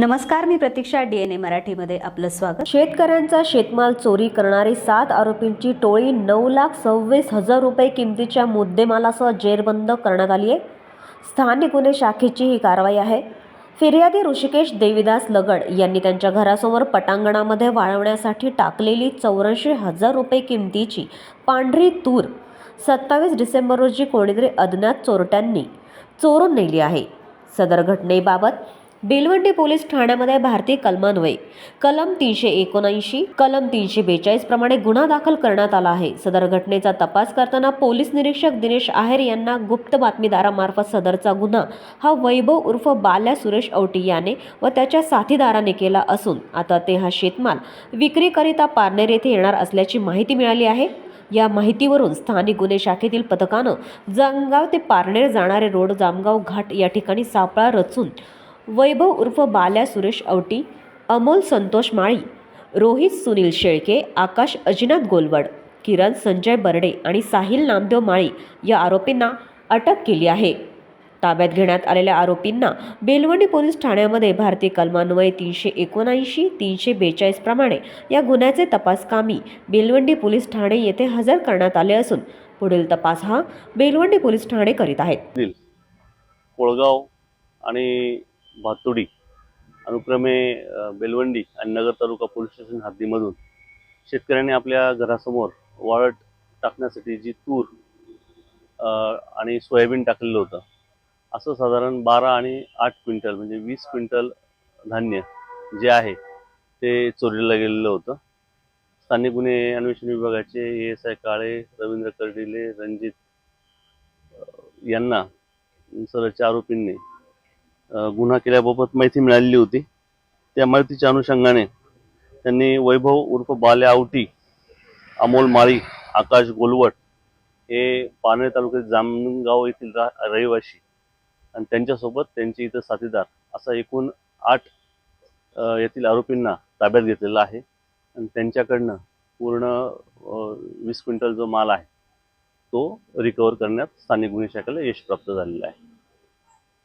नमस्कार मी प्रतीक्षा D N ए मराठीमध्ये आपलं स्वागत. शेतकऱ्यांचा शेतमाल चोरी करणारी सात आरोपींची टोळी नऊ लाख सव्वीस हजार रुपये किमतीच्या मुद्देमालासह जेरबंद करण्यात आली आहे. स्थानिक गुन्हे शाखेची ही कारवाई आहे. फिर्यादी ऋषिकेश देविदास लगड यांनी त्यांच्या घरासमोर पटांगणामध्ये वाळवण्यासाठी टाकलेली चौऱ्याऐंशी हजार रुपये किमतीची पांढरी तूर सत्तावीस डिसेंबर रोजी कोणीतरी अज्ञात चोरट्यांनी चोरून नेली आहे. सदर घटनेबाबत बेलवंडी पोलीस ठाण्यामध्ये भारतीय कलमान्वये. कलम तीनशे एकोणऐंशी कलम तीनशे बेचाळीस प्रमाणे गुन्हा दाखल करण्यात आला आहे. सदर घटनेचा तपास करताना पोलीस निरीक्षक दिनेश आहेर यांना गुप्त बातमीदारामार्फत सदरचा गुन्हा हा वैभव उर्फ बाल्या सुरेश औटी याने व त्याच्या साथीदाराने केला असून आता ते हा शेतमाल विक्रीकरिता पारनेर येथे येणार असल्याची माहिती मिळाली आहे. या माहितीवरून स्थानिक गुन्हे शाखेतील पथकानं जामगाव ते पारनेर जाणारे रोड जामगाव घाट या ठिकाणी सापळा रचून वैभव उर्फ बाल्या सुरेश औटी अमोल संतोष माळी रोहित सुनील शेळके आकाश अजिनाथ गोलवड किरण संजय बर्डे आणि साहिल नामदेव माळी या आरोपींना अटक केली आहे. ताब्यात घेण्यात आलेल्या आरोपींना बेलवंडी पोलीस ठाण्यामध्ये भारतीय कलमान्वये तीनशे एकोणऐंशी तीनशे बेचाळीस प्रमाणे या गुन्ह्याचे तपासकामी बेलवंडी पोलीस ठाणे येथे हजर करण्यात आले असून पुढील तपास हा बेलवंडी पोलीस ठाणे करीत आहेत. कोळगाव आणि भातुडी अनुक्रमे बेलवंडी आणि नगर तालुका पोलीस स्टेशन हद्दीमधून शेतकऱ्यांनी आपल्या घरासमोर वाळट टाकण्यासाठी जी तूर आणि सोयाबीन टाकलेलं होतं. असं साधारण बारा आणि आठ क्विंटल म्हणजे वीस क्विंटल धान्य जे आहे ते चोरीला गेलेलं होतं. स्थानिक गुन्हे अन्वेषण विभागाचे A S I Kale Ravindra Kardile Ranjit यांना सर्वच्या आरोपींनी गुन्हा केल्याबाबत माहिती मिळालेली होती. त्या माहितीच्या अनुषंगाने त्यांनी वैभव उर्फ बाले आवटी अमोल माळी आकाश गोलवट हे पानवे तालुक्यात जामगाव येथील रा रहिवासी आणि त्यांच्यासोबत त्यांचे इथं साथीदार असा एकूण आठ येथील आरोपींना ताब्यात घेतलेला आहे. आणि त्यांच्याकडनं पूर्ण वीस क्विंटल जो माल आहे तो रिकवर करण्यात स्थानिक गुन्हे शाखेला यश प्राप्त झालेलं आहे.